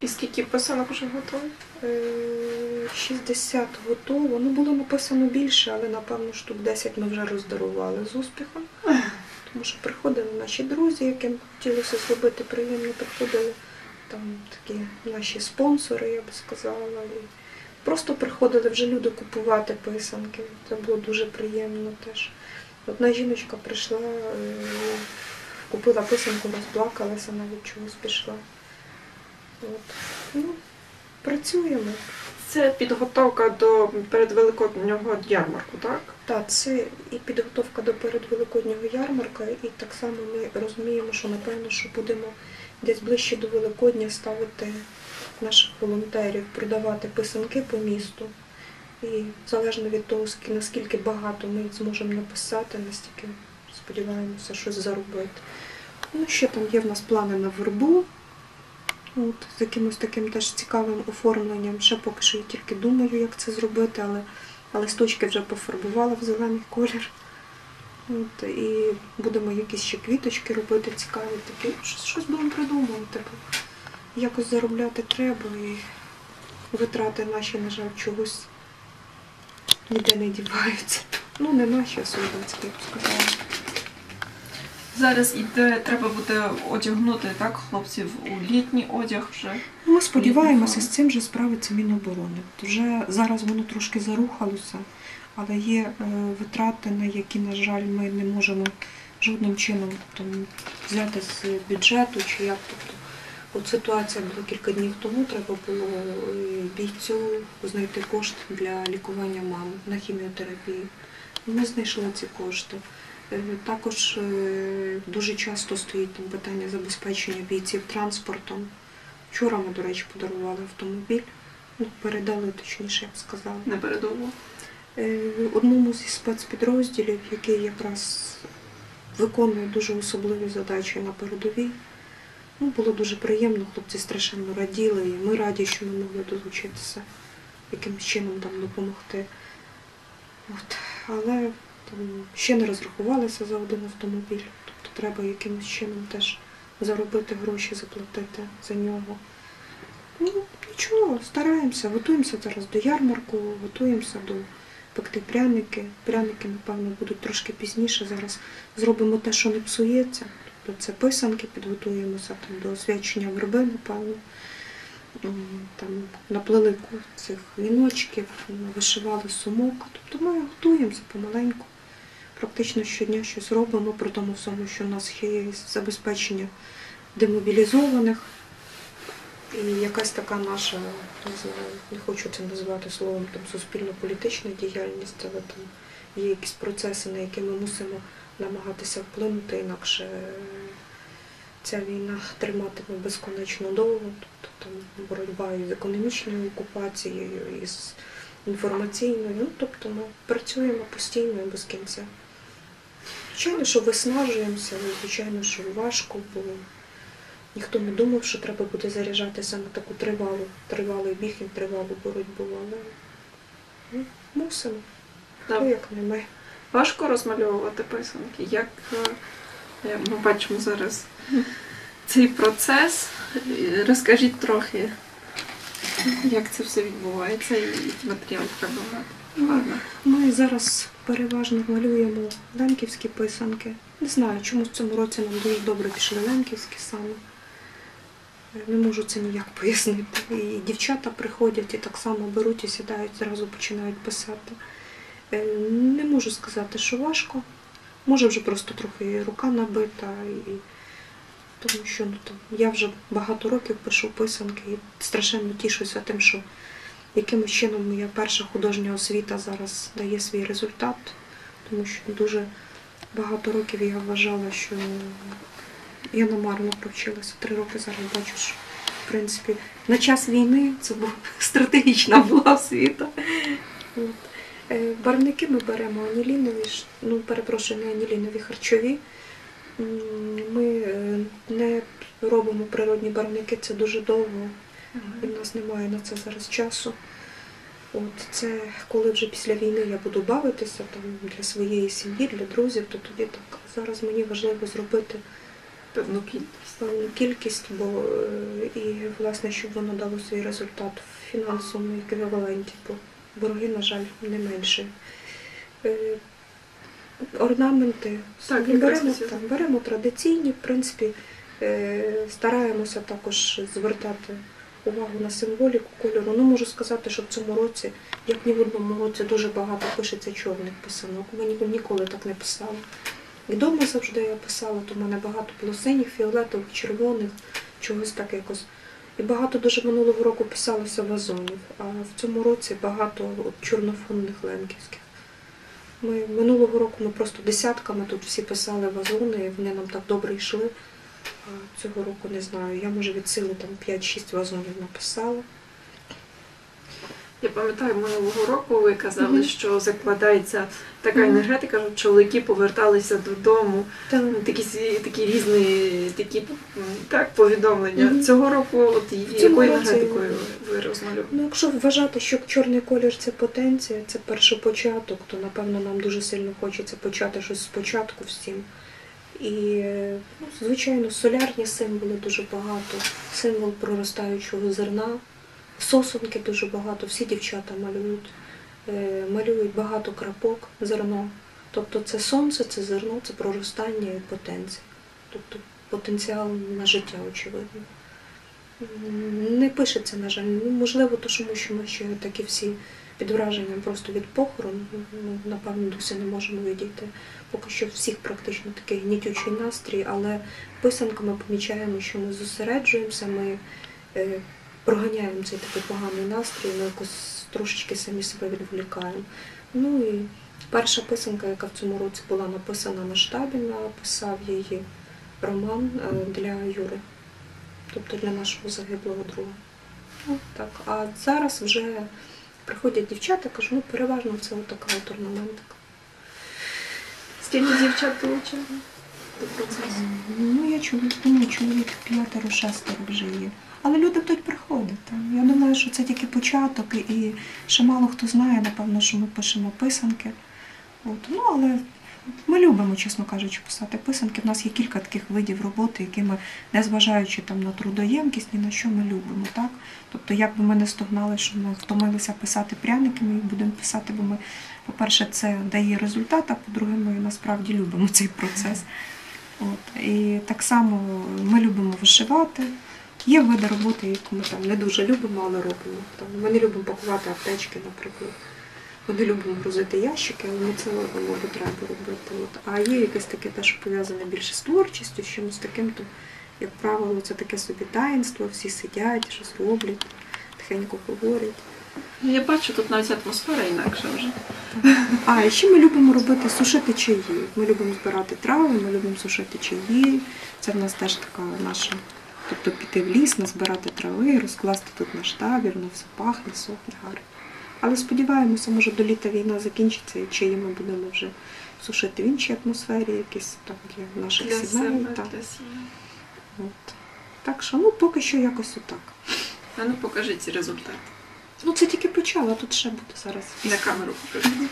І скільки писанок вже готові? Е, 60 готово. Ну, було написано більше, але напевно штук 10 ми вже роздарували з успіхом. Тому що приходили наші друзі, яким хотілося зробити приємно, приходили там такі наші спонсори, я би сказала. І просто приходили вже люди купувати писанки. Це було дуже приємно теж. Одна жіночка прийшла, е, купила писанку, розплакалася, навіть чогось пішла. От. Ну, працюємо. Це підготовка до передвеликоднього ярмарку, так? Так, це і підготовка до передвеликоднього ярмарка, і так само ми розуміємо, що напевно, що будемо десь ближче до Великодня ставити наших волонтерів, продавати писанки по місту. І залежно від того, наскільки багато ми зможемо написати, настільки сподіваємося щось заробити. Ну, ще там є в нас плани на вербу. От, з якимось таким теж цікавим оформленням. Ще поки що я тільки думаю, як це зробити, але а листочки вже пофарбувала в зелений колір. От, і будемо якісь ще квіточки робити цікаві такі. Щось, щось будемо придумувати. Бо якось заробляти треба і витрати наші, на жаль, чогось ніде не діваються. Ну, не наші, солдатські, я б сказала. Зараз іде, треба буде одягнути так, хлопців у літній одяг вже. Ми сподіваємося, з цим же справиться Міноборони. Вже зараз воно трошки зарухалося, але є е, витрати, на які, на жаль, ми не можемо жодним чином там, взяти з бюджету чи як. Тобто, от ситуація була кілька днів тому, треба було е, бійцю знайти кошти для лікування мами на хіміотерапію. Ми знайшли ці кошти. Е, Також е, дуже часто стоїть там питання забезпечення бійців транспортом. Вчора ми, до речі, подарували автомобіль. Ну, передали, точніше, я б сказала. Непередову. Е, Одному зі спецпідрозділів, який якраз виконує дуже особливі задачі на передовій. Ну, було дуже приємно, хлопці страшенно раділи, і ми раді, що ми могли долучитися, якимось чином там допомогти. От. Але там ще не розрахувалися за один автомобіль. Тобто треба якимось чином теж заробити гроші, заплатити за нього. Ну, нічого, стараємося, готуємося зараз до ярмарку, готуємося до пекти пряники. Пряники, напевно, будуть трошки пізніше. Зараз зробимо те, що не псується. Тобто це писанки, підготуємося там, до освячення верби, напевно. Там наплели цих віночків, вишивали сумок. Тобто ми готуємося помаленьку. Практично щодня щось робимо, при тому всьому, що в нас є забезпечення демобілізованих. І якась така наша, не знаю, не хочу це називати словом там суспільно-політична діяльність, але там є якісь процеси, на які ми мусимо намагатися вплинути, інакше ця війна триматиме безконечно довго. Тобто там боротьба із економічною окупацією, із інформаційною. Ну, тобто ми працюємо постійно і без кінця. Звичайно, що виснажуємося, і, звичайно, що важко, бо ніхто не думав, що треба буде заряджатися на таку тривалу, тривалий біг і тривалу боротьбу, але ну, мусимо. Так. Як не ми. Важко розмальовувати писанки. Як е, ми бачимо зараз цей процес. Е, Розкажіть трохи, як це все відбувається і які матеріали треба брати. Ми зараз переважно малюємо лемківські писанки. Не знаю, чому в цьому році нам дуже добре пішли лемківські саме. Не можу це ніяк пояснити. І дівчата приходять і так само беруть і сідають, зразу починають писати. Е, Не можу сказати, що важко. Може вже просто трохи рука набита, і... тому що ну, там, я вже багато років пишу писанки і страшенно тішуся тим, що якимось чином моя перша художня освіта зараз дає свій результат, тому що дуже багато років я вважала, що я намарно провчилася. Три роки зараз бачу, що в принципі на час війни це була стратегічна була освіта. Е, Барвники ми беремо анілінові, ну перепрошую, не анілінові харчові. Ми е, не робимо природні барвники, це дуже довго. І в нас немає на це зараз часу. От це коли вже після війни я буду бавитися там для своєї сім'ї, для друзів, то тоді так. Зараз мені важливо зробити певну кількість. певну кількість, бо е, і власне, щоб воно дало свій результат в фінансовому еквіваленті, бо борги, на жаль, не менше. Орнаменти Так, беремо, так, беремо традиційні, в принципі, е, стараємося також звертати увагу на символіку кольору. Ну, можу сказати, що в цьому році, як ні в одному році, дуже багато пишеться чорних писанок. Ми ніколи так не писали. Вдома завжди я писала, то в мене багато було синіх, фіолетових, червоних, чогось так якось. І багато дуже минулого року писалося вазонів, а в цьому році багато чорнофонних лемківських. Ми минулого року ми просто десятками тут всі писали вазони, вони нам так добре йшли. Цього року не знаю. Я може від сили там 5-6 вазонів написала. Я пам'ятаю, минулого року ви казали, Мгм. що закладається така енергетика, що чоловіки поверталися додому. Так. Ну, Такі такі різні такі так повідомлення. Мгм. Цього року, от якою енергетикою ви розмалювали? Ну, якщо вважати, що чорний колір це потенція, це першопочаток, то напевно нам дуже сильно хочеться почати щось спочатку всім. І, ну, звичайно, солярні символи дуже багато, символ проростаючого зерна, сосунки дуже багато, всі дівчата малюють, Е, малюють багато крапок, зерно. Тобто це сонце, це зерно, це проростання і потенція. Тобто потенціал на життя, очевидно. Не пишеться, на жаль. Ну, можливо, тому що ми ще такі всі під враженням просто від похорону. Ну, напевно, досі не можемо відійти. Поки що всіх практично такий гнітючий настрій, але писанками помічаємо, що ми зосереджуємося, ми е, проганяємо цей такий поганий настрій, ми якось трошечки самі себе відволікаємо. Ну і перша писанка, яка в цьому році була написана на штабі, написав її Роман е, для Юри тобто для нашого загиблого друга. Ну, так. А зараз вже приходять дівчата, кажу, ну переважно це отака от орнаментика. Скільки дівчат долучили до? Ну, я чоловік, думаю, чоловік п'ятеро, шестеро вже є. Але люди будуть приходити. Я думаю, що це тільки початок, і ще мало хто знає, напевно, що ми пишемо писанки. От. Ну, але ми любимо, чесно кажучи, писати писанки. У нас є кілька таких видів роботи, які ми, незважаючи там на трудоємкість, ні на що ми любимо. Так? Тобто, як би ми не стогнали, що ми втомилися писати пряники, ми їх будемо писати, бо ми, по-перше, це дає результат, а по-друге, ми насправді любимо цей процес. От. І так само ми любимо вишивати. Є види роботи, які ми там не дуже любимо, але робимо. Там, ми не любимо пакувати аптечки, наприклад. Ми не любимо грузити ящики, але ми це робимо, бо треба робити. От. А є якесь таке те, що пов'язане більше з творчістю, з чимось таким, то, як правило, це таке собі таїнство, всі сидять, щось роблять, тихенько говорять. Ну, Я бачу, тут навіть атмосфера інакша вже. А, і ще ми любимо робити сушити чаї. Ми любимо збирати трави, ми любимо сушити чаї. Це в нас теж така наша. Тобто піти в ліс, назбирати трави, розкласти тут на штабі, воно все пахне, сохне гарно. Але сподіваємося, може до літа війна закінчиться і чаї ми будемо вже сушити в іншій атмосфері, якісь там для наших Для сімей. себе, так. для сім'ї. От. так що ну поки що якось отак. А ну покажіть ці результати. Ну це тільки почало, а тут ще буде зараз. На камеру покажіть.